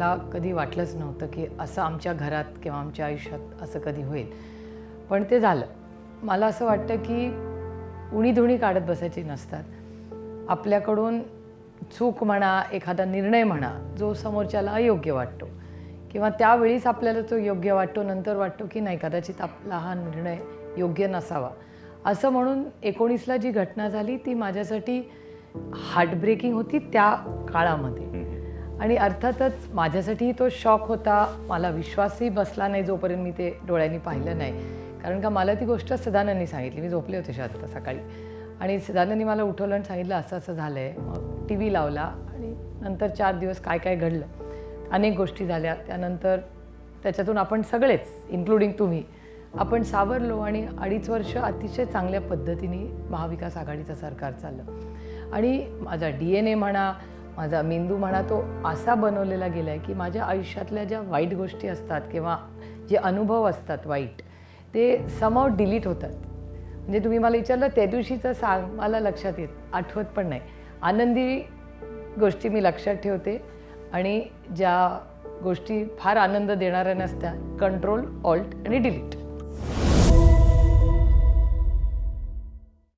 मला कधी वाटलंच नव्हतं की असं आमच्या घरात किंवा आमच्या आयुष्यात असं कधी होईल. पण ते झालं. मला असं वाटतं की उणीधुणी काढत बसायची नसतात. आपल्याकडून चूक म्हणा एखादा निर्णय म्हणा जो समोरच्याला अयोग्य वाटतो. किंवा त्यावेळीच आपल्याला तो योग्य वाटतो नंतर वाटतो की नाही कदाचित आपला हा निर्णय योग्य नसावा. असं म्हणून एकोणीसला जी घटना झाली ती माझ्यासाठी हार्टब्रेकिंग होती त्या काळामध्ये. आणि अर्थातच माझ्यासाठीही तो शॉक होता मला विश्वासही बसला नाही जोपर्यंत मी ते डोळ्यांनी पाहिलं नाही. कारण का मला ती गोष्ट सदानांनी सांगितली मी झोपले होते शांत सकाळी. आणि सदानांनी मला उठवलं आणि सांगितलं असं असं झालं आहे मग टी व्ही लावला आणि नंतर चार दिवस काय काय घडलं? अनेक गोष्टी झाल्या. त्यानंतर त्याच्यातून आपण सगळेच इन्क्लुडिंग तुम्ही आपण सावरलो आणि अडीच वर्ष अतिशय चांगल्या पद्धतीने महाविकास आघाडीचं सरकार चाललं. आणि माझा डी एन ए म्हणा माझा मेंदू म्हणा तो असा बनवलेला गेला आहे की माझ्या आयुष्यातल्या ज्या वाईट गोष्टी असतात किंवा जे अनुभव असतात वाईट ते समाव डिलीट होतात. म्हणजे तुम्ही मला विचारलं त्या दिवशीचं सांग मला लक्षात येत आठवत पण नाही. आनंदी गोष्टी मी लक्षात ठेवते आणि ज्या गोष्टी फार आनंद देणाऱ्या नसत्या कंट्रोल ऑल्ट आणि डिलीट